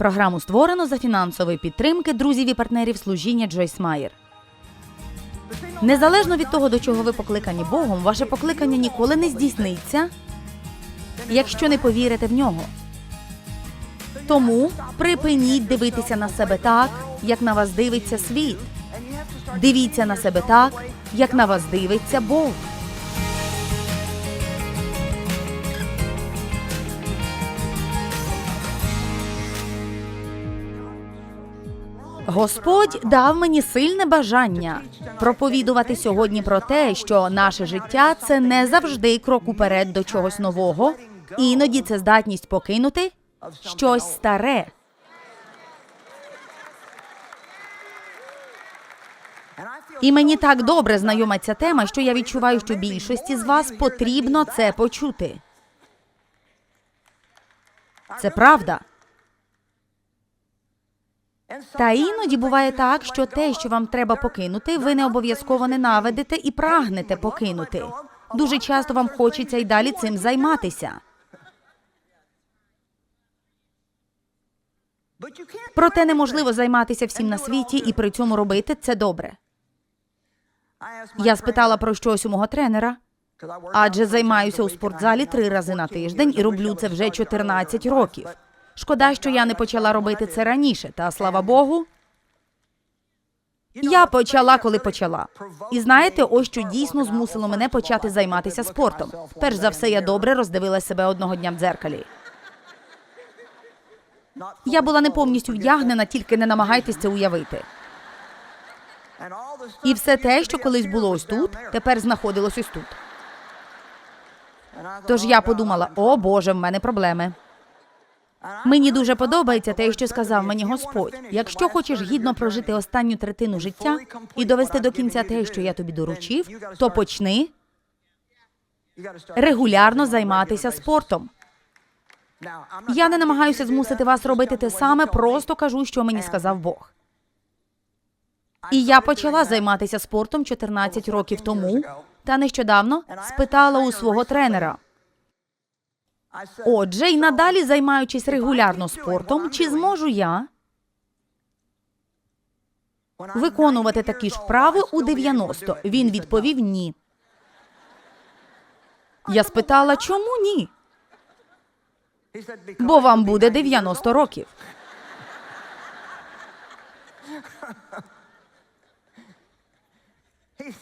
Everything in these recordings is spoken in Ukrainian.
Програму створено за фінансової підтримки друзів і партнерів служіння Джойс Майер. Незалежно від того, до чого ви покликані Богом, ваше покликання ніколи не здійсниться, якщо не повірите в нього. Тому припиніть дивитися на себе так, як на вас дивиться світ. Дивіться на себе так, як на вас дивиться Бог. Господь дав мені сильне бажання проповідувати сьогодні про те, що наше життя це не завжди крок уперед до чогось нового, іноді це здатність покинути щось старе. І мені так добре знайома ця тема, що я відчуваю, що більшості з вас потрібно це почути. Це правда. Та іноді буває так, що те, що вам треба покинути, ви не обов'язково ненавидите і прагнете покинути. Дуже часто вам хочеться й далі цим займатися. Проте неможливо займатися всім на світі і при цьому робити це добре. Я спитала про щось у мого тренера, адже займаюся у спортзалі три рази на тиждень і роблю це вже 14 років. Шкода, що я не почала робити це раніше, та слава Богу. Я почала, коли почала. І знаєте, ось що дійсно змусило мене почати займатися спортом. Перш за все, я добре роздивилась себе одного дня в дзеркалі. Я була не повністю вдягнена, тільки не намагайтесь це уявити. І все те, що колись було ось тут, тепер знаходилось ось тут. Тож я подумала: о Боже, в мене проблеми. Мені дуже подобається те, що сказав мені Господь. Якщо хочеш гідно прожити останню третину життя і довести до кінця те, що я тобі доручив, то почни регулярно займатися спортом. Я не намагаюся змусити вас робити те саме, просто кажу, що мені сказав Бог. І я почала займатися спортом 14 років тому, та нещодавно спитала у свого тренера. Отже, й надалі займаючись регулярно спортом, чи зможу я виконувати такі ж вправи у 90? Він відповів ні. Я спитала, чому ні? Бо вам буде 90 років.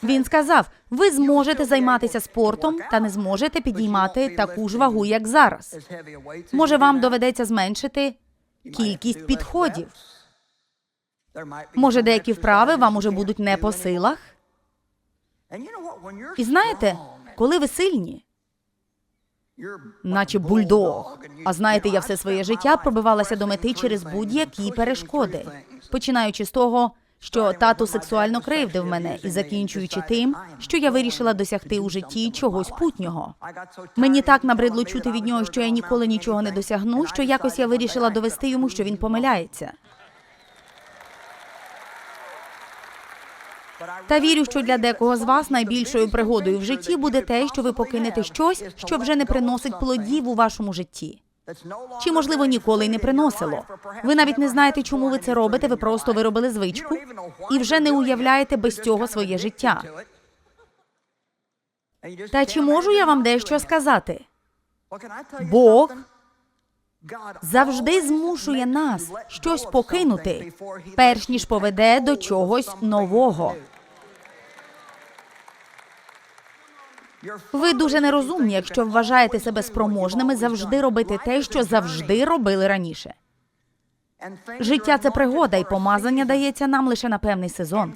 Він сказав: ви зможете займатися спортом та не зможете підіймати таку ж вагу, як зараз. Може, вам доведеться зменшити кількість підходів. Може, деякі вправи вам уже будуть не по силах. І знаєте, коли ви сильні, наче бульдог. А знаєте, я все своє життя пробивалася до мети через будь-які перешкоди, починаючи з того, що тато сексуально кривдив мене, і закінчуючи тим, що я вирішила досягти у житті чогось путнього. Мені так набридло чути від нього, що я ніколи нічого не досягну, що якось я вирішила довести йому, що він помиляється. Та вірю, що для декого з вас найбільшою пригодою в житті буде те, що ви покинете щось, що вже не приносить плодів у вашому житті. Чи, можливо, ніколи й не приносило. Ви навіть не знаєте, чому ви це робите, ви просто виробили звичку і вже не уявляєте без цього своє життя. Та чи можу я вам дещо сказати? Бог завжди змушує нас щось покинути, перш ніж поведе до чогось нового. Ви дуже нерозумні, якщо вважаєте себе спроможними завжди робити те, що завжди робили раніше. Життя це пригода, і помазання дається нам лише на певний сезон.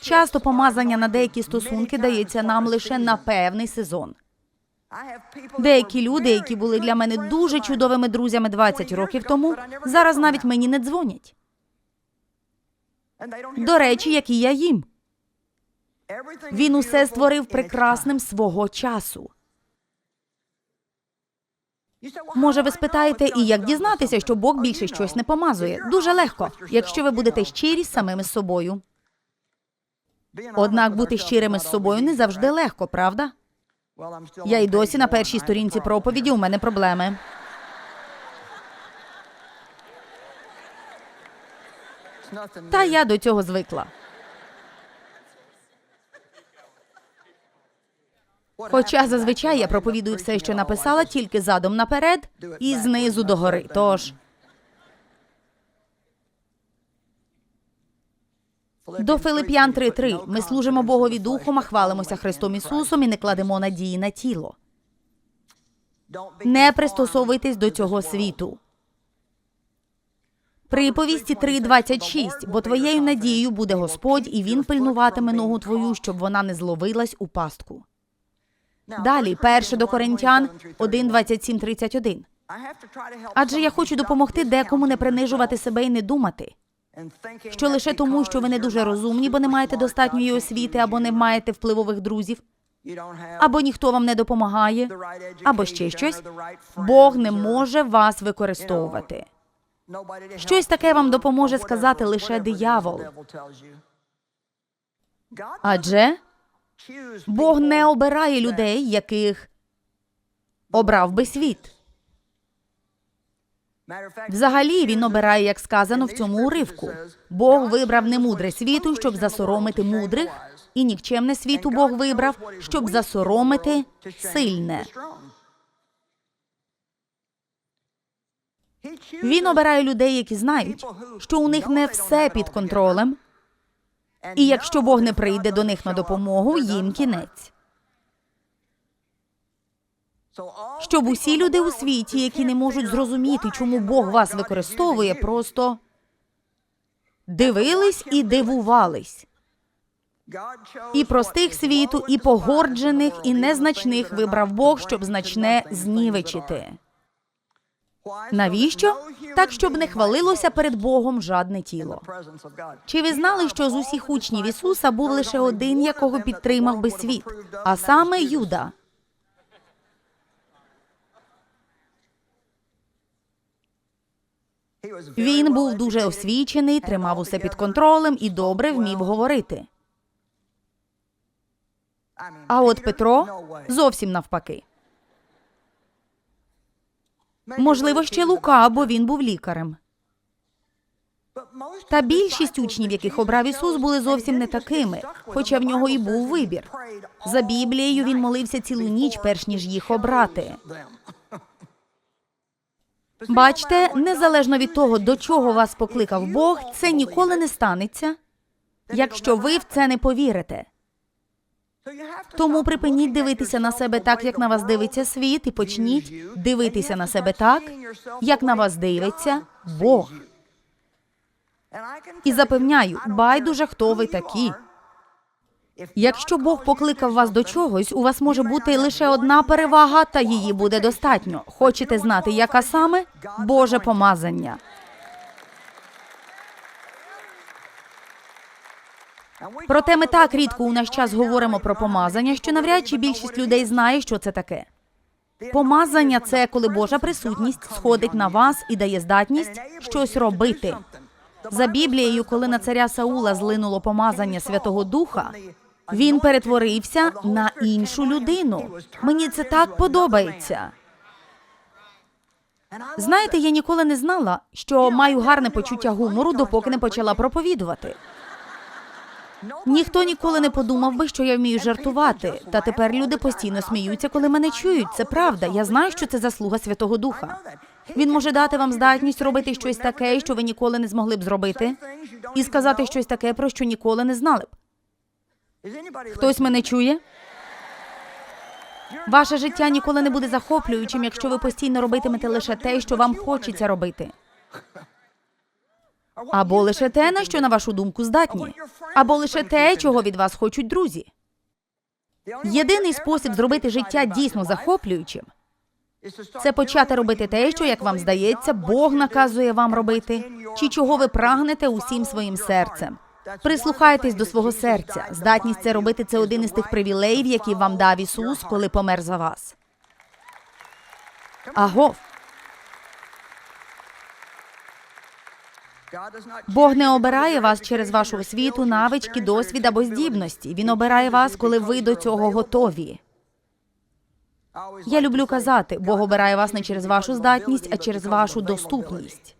Часто помазання на деякі стосунки дається нам лише на певний сезон. Деякі люди, які були для мене дуже чудовими друзями 20 років тому, зараз навіть мені не дзвонять. До речі, які я їм. Він усе створив прекрасним свого часу. Може, ви спитаєте, і як дізнатися, що Бог більше щось не помазує? Дуже легко, якщо ви будете щирі з самими собою. Однак бути щирими з собою не завжди легко, правда? Я й досі на першій сторінці проповіді у мене проблеми. Та я до цього звикла. Хоча зазвичай я проповідую все, що написала, тільки задом наперед і знизу догори. Тож до Филип'ян 3.3 ми служимо Богові Духом, а хвалимося Христом Ісусом і не кладемо надії на тіло. Не пристосовуйтесь до цього світу. Приповісті 3.26, бо твоєю надією буде Господь, і він пильнуватиме ногу твою, щоб вона не зловилась у пастку. Далі, перше до Коринтян 1.27.31. Адже я хочу допомогти декому не принижувати себе і не думати, що лише тому, що ви не дуже розумні, бо не маєте достатньої освіти або не маєте впливових друзів, або ніхто вам не допомагає, або ще щось, Бог не може вас використовувати. Щось таке вам допоможе сказати лише диявол. Адже Бог не обирає людей, яких обрав би світ. Взагалі він обирає, як сказано в цьому уривку. Бог вибрав немудре світу, щоб засоромити мудрих, і нікчемне світу Бог вибрав, щоб засоромити сильне. Він обирає людей, які знають, що у них не все під контролем, і якщо Бог не прийде до них на допомогу, їм кінець. Щоб усі люди у світі, які не можуть зрозуміти, чому Бог вас використовує, просто дивились і дивувались. І простих світу, і погорджених, і незначних вибрав Бог, щоб значне знівечити. Навіщо? Так, щоб не хвалилося перед Богом жадне тіло. Чи ви знали, що з усіх учнів Ісуса був лише один, якого підтримав би світ, а саме Юда? Він був дуже освічений, тримав усе під контролем і добре вмів говорити. А от Петро зовсім навпаки. Можливо, ще Лука, бо він був лікарем. Та більшість учнів, яких обрав Ісус, були зовсім не такими, хоча в нього і був вибір. За Біблією він молився цілу ніч, перш ніж їх обрати. Бачте, незалежно від того, до чого вас покликав Бог, це ніколи не станеться, якщо ви в це не повірите. Тому припиніть дивитися на себе так, як на вас дивиться світ, і почніть дивитися на себе так, як на вас дивиться Бог. І запевняю, байдуже, хто ви такі. Якщо Бог покликав вас до чогось, у вас може бути лише одна перевага, та її буде достатньо. Хочете знати, яка саме Боже помазання? Проте ми так рідко у наш час говоримо про помазання, що навряд чи більшість людей знає, що це таке. Помазання це коли Божа присутність сходить на вас і дає здатність щось робити. За Біблією, коли на царя Саула злинуло помазання Святого Духа, він перетворився на іншу людину. Мені це так подобається. Знаєте, я ніколи не знала, що маю гарне почуття гумору, допоки не почала проповідувати. Ніхто ніколи не подумав би, що я вмію жартувати. Та тепер люди постійно сміються, коли мене чують. Це правда. Я знаю, що це заслуга Святого Духа. Він може дати вам здатність робити щось таке, що ви ніколи не змогли б зробити, і сказати щось таке, про що ніколи не знали б. Хтось мене чує? Ваше життя ніколи не буде захоплюючим, якщо ви постійно робитимете лише те, що вам хочеться робити. Або лише те, на що, на вашу думку, здатні, або лише те, чого від вас хочуть друзі. Єдиний спосіб зробити життя дійсно захоплюючим це почати робити те, що, як вам здається, Бог наказує вам робити, чи чого ви прагнете усім своїм серцем. Прислухайтесь до свого серця. Здатність це робити це один із тих привілеїв, які вам дав Ісус, коли помер за вас. Агов. Бог не обирає вас через вашу освіту, навички, досвід або здібності. Він обирає вас, коли ви до цього готові. Я люблю казати, Бог обирає вас не через вашу здатність, а через вашу доступність.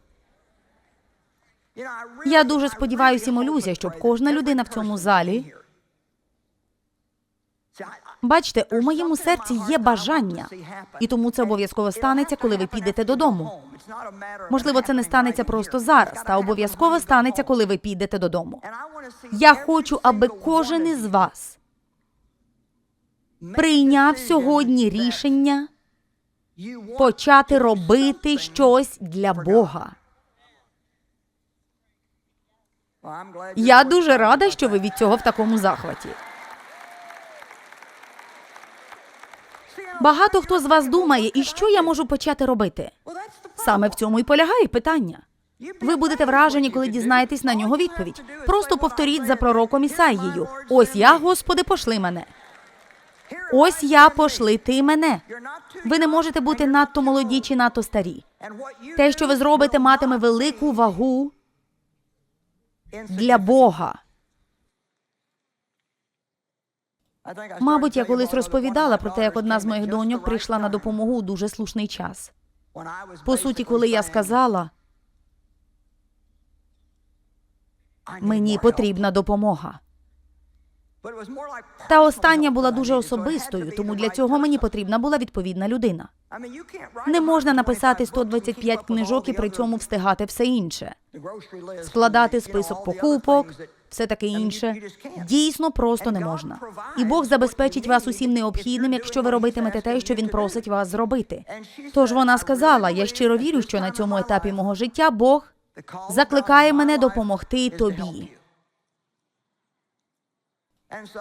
Я дуже сподіваюся і молюся, щоб кожна людина в цьому залі. Бачите, у моєму серці є бажання, і тому це обов'язково станеться, коли ви підете додому. Можливо, це не станеться просто зараз, та обов'язково станеться, коли ви підете додому. Я хочу, аби кожен із вас прийняв сьогодні рішення почати робити щось для Бога. Я дуже рада, що ви від цього в такому захваті. Багато хто з вас думає, і що я можу почати робити? Саме в цьому і полягає питання. Ви будете вражені, коли дізнаєтесь на нього відповідь. Просто повторіть за пророком Ісаїєю. Ось я, Господи, пошли мене. Ось я пошли ти мене. Ви не можете бути надто молоді чи надто старі. Те, що ви зробите, матиме велику вагу для Бога. Мабуть, я колись розповідала про те, як одна з моїх доньок прийшла на допомогу у дуже слушний час. По суті, коли я сказала, мені потрібна допомога. Та остання була дуже особистою, тому для цього мені потрібна була відповідна людина. Не можна написати 125 книжок і при цьому встигати все інше, складати список покупок, все таке інше. Дійсно, просто не можна. І Бог забезпечить вас усім необхідним, якщо ви робитимете те, що він просить вас зробити. Тож вона сказала: я щиро вірю, що на цьому етапі мого життя Бог закликає мене допомогти тобі.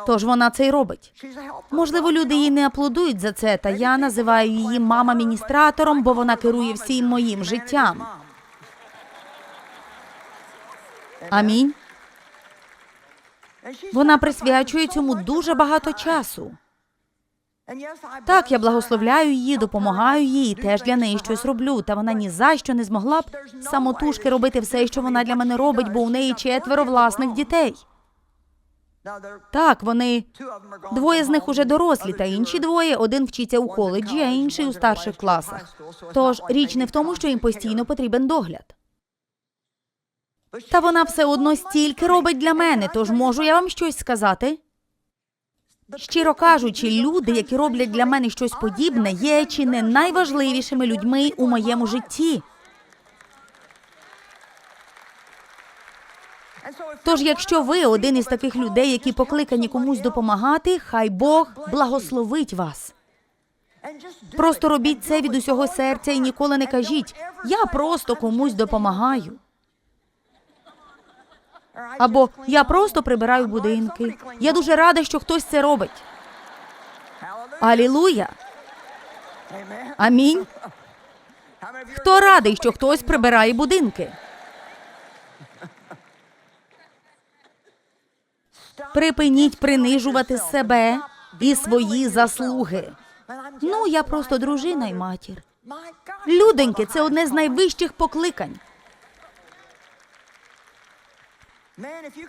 Тож вона це й робить. Можливо, люди їй не аплодують за це, та я називаю її мама-міністратором, бо вона керує всім моїм життям. Амінь. Вона присвячує цьому дуже багато часу. Так, я благословляю її, допомагаю їй, теж для неї щось роблю. Та вона ні за що не змогла б самотужки робити все, що вона для мене робить, бо у неї четверо власних дітей. Так, вони двоє з них уже дорослі, та інші двоє один вчиться у коледжі, а інший у старших класах. Тож річ не в тому, що їм постійно потрібен догляд. Та вона все одно стільки робить для мене, тож можу я вам щось сказати? Щиро кажучи, люди, які роблять для мене щось подібне, є чи не найважливішими людьми у моєму житті. Тож, якщо ви один із таких людей, які покликані комусь допомагати, хай Бог благословить вас. Просто робіть це від усього серця і ніколи не кажіть я просто комусь допомагаю. Або я просто прибираю будинки. Я дуже рада, що хтось це робить. Алілуя! Амінь. Хто радий, що хтось прибирає будинки? Припиніть принижувати себе і свої заслуги. Ну, я просто дружина й матір. Люденьки, це одне з найвищих покликань.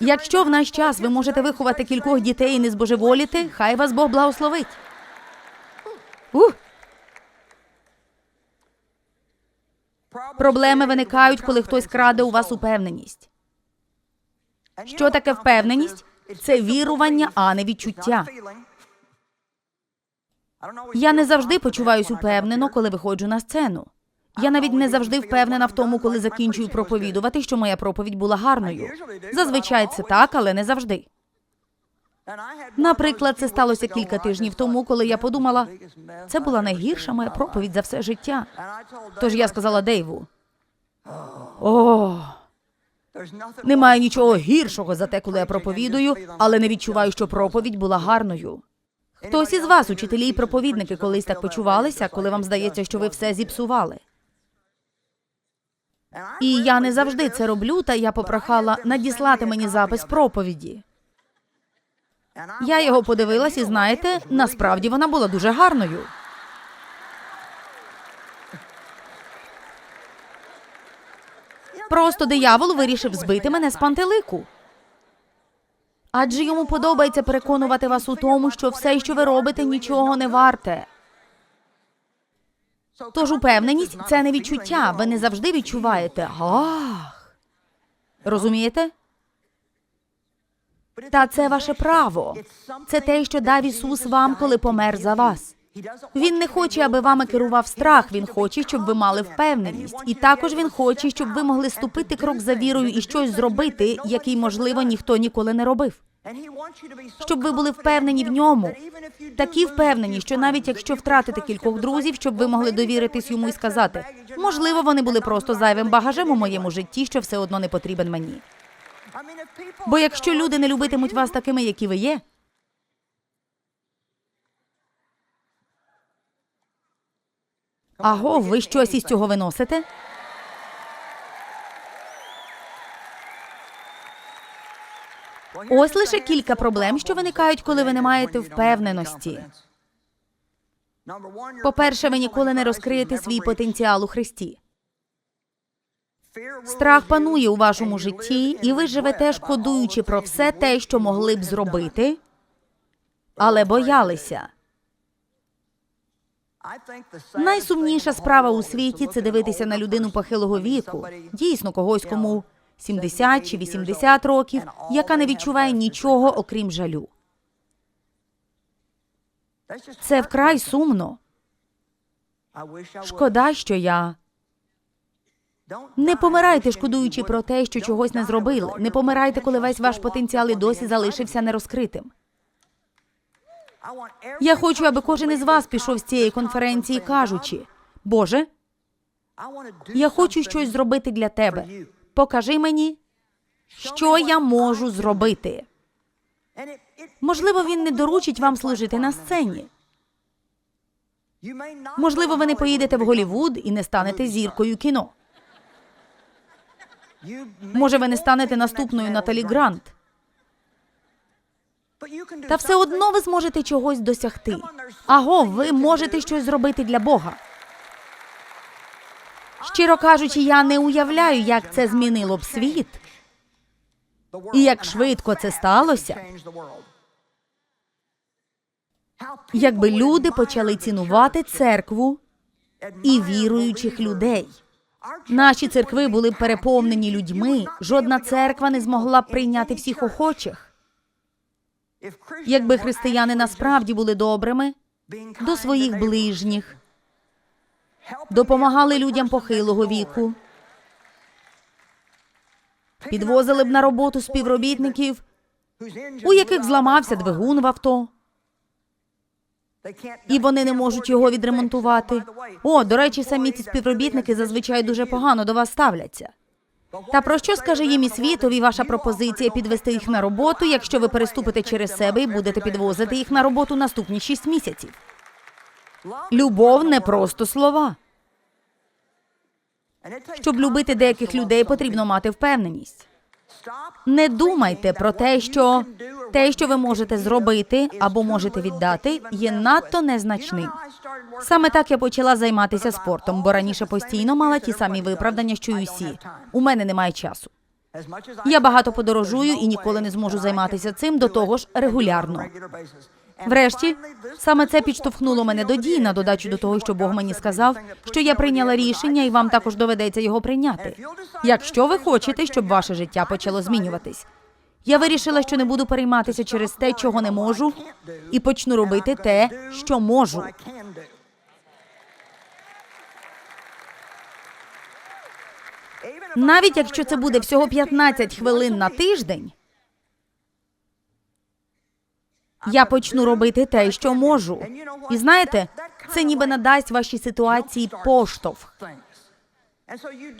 Якщо в наш час ви можете виховати кількох дітей і не збожеволіти, хай вас Бог благословить. Ух! Проблеми виникають, коли хтось краде у вас упевненість. Що таке впевненість? Це вірування, а не відчуття. Я не завжди почуваюсь упевнено, коли виходжу на сцену. Я навіть не завжди впевнена в тому, коли закінчую проповідувати, що моя проповідь була гарною. Зазвичай це так, але не завжди. Наприклад, це сталося кілька тижнів тому, коли я подумала, це була найгірша моя проповідь за все життя. Тож я сказала Дейву: о, немає нічого гіршого за те, коли я проповідую, але не відчуваю, що проповідь була гарною. Хтось із вас, учителі і проповідники, колись так почувалися, коли вам здається, що ви все зіпсували. І я не завжди це роблю, та я попрохала надіслати мені запис проповіді. Я його подивилась, і знаєте, насправді вона була дуже гарною. Просто диявол вирішив збити мене з пантелику. Адже йому подобається переконувати вас у тому, що все, що ви робите, нічого не варте. Тож упевненість це не відчуття. Ви не завжди відчуваєте. Ах. Розумієте? Та це ваше право. Це те, що дав Ісус вам, коли помер за вас. Він не хоче, аби вами керував страх. Він хоче, щоб ви мали впевненість. І також він хоче, щоб ви могли ступити крок за вірою і щось зробити, який, можливо, ніхто ніколи не робив. Щоб ви були впевнені в ньому, такі впевнені, що навіть якщо втратите кількох друзів, щоб ви могли довіритись йому і сказати, можливо, вони були просто зайвим багажем у моєму житті, що все одно не потрібен мені. Бо якщо люди не любитимуть вас такими, які ви є, аго, ви щось із цього виносите? Ось лише кілька проблем, що виникають, коли ви не маєте впевненості. По-перше, ви ніколи не розкриєте свій потенціал у Христі. Страх панує у вашому житті, і ви живете, шкодуючи про все те, що могли б зробити, але боялися. Найсумніша справа у світі це дивитися на людину похилого віку, дійсно когось, кому 70 чи 80 років, яка не відчуває нічого, окрім жалю. Це вкрай сумно. Шкода, що я. Не помирайте, шкодуючи про те, що чогось не зробили. Не помирайте, коли весь ваш потенціал і досі залишився нерозкритим. Я хочу, аби кожен із вас пішов з цієї конференції, кажучи: Боже, я хочу щось зробити для тебе. Покажи мені, що я можу зробити. Можливо, він не доручить вам служити на сцені. Можливо, ви не поїдете в Голівуд і не станете зіркою кіно. Може, ви не станете наступною Наталі Грант. Та все одно ви зможете чогось досягти. Аго, ви можете щось зробити для Бога. Щиро кажучи, я не уявляю, як це змінило б світ. І як швидко це сталося, якби люди почали цінувати церкву і віруючих людей. Наші церкви були переповнені людьми. Жодна церква не змогла б прийняти всіх охочих. Якби християни насправді були добрими до своїх ближніх, допомагали людям похилого віку, підвозили б на роботу співробітників, у яких зламався двигун в авто, і вони не можуть його відремонтувати. О, до речі, самі ці співробітники зазвичай дуже погано до вас ставляться. Та про що скаже їм і світові ваша пропозиція підвести їх на роботу, якщо ви переступите через себе і будете підвозити їх на роботу наступні шість місяців? Любов не просто слова. Щоб любити деяких людей, потрібно мати впевненість. Не думайте про те, що те, що ви можете зробити або можете віддати, є надто незначним. Саме так я почала займатися спортом, бо раніше постійно мала ті самі виправдання, що й усі. У мене немає часу. Я багато подорожую і ніколи не зможу займатися цим до того ж регулярно. Врешті, саме це підштовхнуло мене до дій на додачу до того, що Бог мені сказав, що я прийняла рішення, і вам також доведеться його прийняти. Якщо ви хочете, щоб ваше життя почало змінюватись. Я вирішила, що не буду перейматися через те, чого не можу, і почну робити те, що можу. Навіть якщо це буде всього 15 хвилин на тиждень, я почну робити те, що можу. І знаєте, це ніби надасть вашій ситуації поштовх.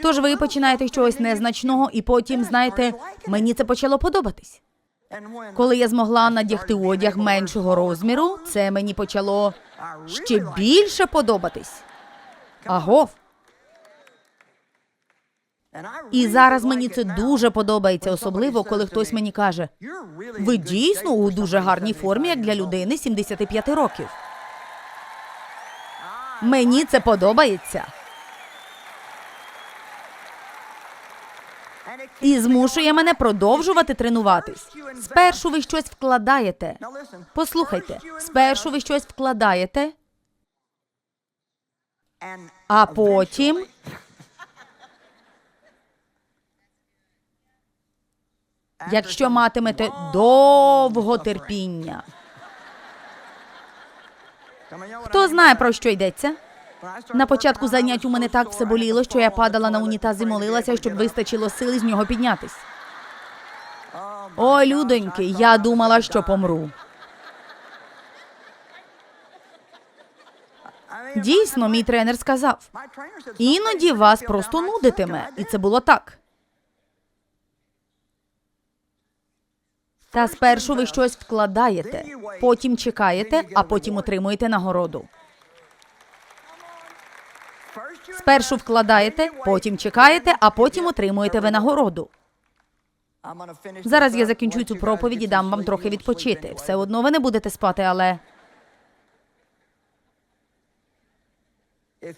Тож ви починаєте чогось незначного, і потім, знаєте, мені це почало подобатись. Коли я змогла надягти одяг меншого розміру, це мені почало ще більше подобатись. Агов. І зараз мені це дуже подобається, особливо коли хтось мені каже: ви дійсно у дуже гарній формі, як для людини 75 років. Мені це подобається. І змушує мене продовжувати тренуватись. Спершу ви щось вкладаєте. Послухайте, спершу ви щось вкладаєте, а потім якщо матимете довго терпіння. Хто знає, про що йдеться? На початку занять у мене так все боліло, що я падала на унітаз і молилася, щоб вистачило сили з нього піднятись. Ой, людоньки, я думала, що помру. Дійсно, мій тренер сказав. Іноді вас просто нудитиме, і це було так. Та спершу ви щось вкладаєте, потім чекаєте, а потім отримуєте нагороду. Спершу вкладаєте, потім чекаєте, а потім отримуєте винагороду. Зараз я закінчу цю проповідь і дам вам трохи відпочити. Все одно ви не будете спати, але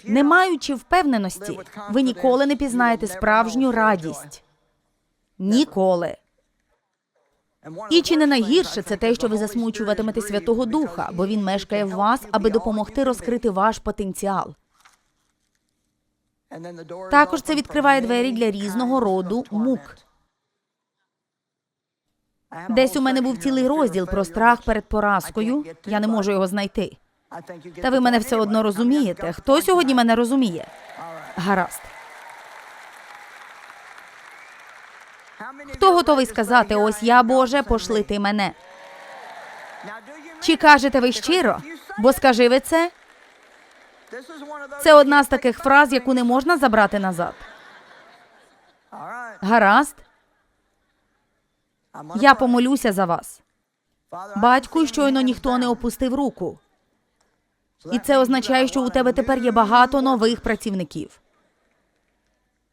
не маючи впевненості, ви ніколи не пізнаєте справжню радість. Ніколи. І чи не найгірше це те, що ви засмучуватимете Святого Духа, бо він мешкає в вас, аби допомогти розкрити ваш потенціал. Також це відкриває двері для різного роду мук. Десь у мене був цілий розділ про страх перед поразкою. Я не можу його знайти. Та ви мене все одно розумієте. Хто сьогодні мене розуміє? Гаразд. Хто готовий сказати, ось я, Боже, пошли ти мене? Чи кажете ви щиро? Бо скажи ви це? Це одна з таких фраз, яку не можна забрати назад. Гаразд, я помолюся за вас. Батьку, щойно ніхто не опустив руку. І це означає, що у тебе тепер є багато нових працівників.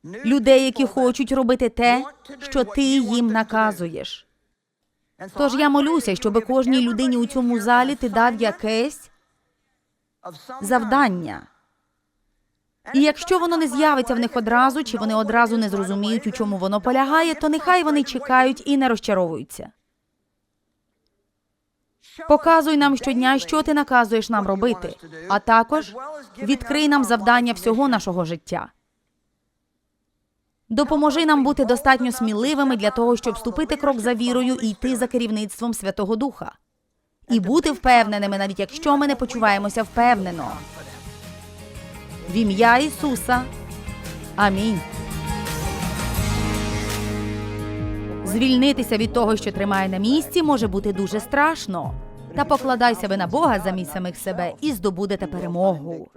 Людей, які хочуть робити те, що ти їм наказуєш. Тож я молюся, щоб кожній людині у цьому залі ти дав якесь завдання. І якщо воно не з'явиться в них одразу, чи вони одразу не зрозуміють, у чому воно полягає, то нехай вони чекають і не розчаровуються. Показуй нам щодня, що ти наказуєш нам робити, а також відкрий нам завдання всього нашого життя. Допоможи нам бути достатньо сміливими для того, щоб вступити крок за вірою і йти за керівництвом Святого Духа. І бути впевненими, навіть якщо ми не почуваємося впевнено. В ім'я Ісуса. Амінь. Звільнитися від того, що тримає на місці, може бути дуже страшно. Та покладайся ви на Бога замість самих себе і здобудете перемогу.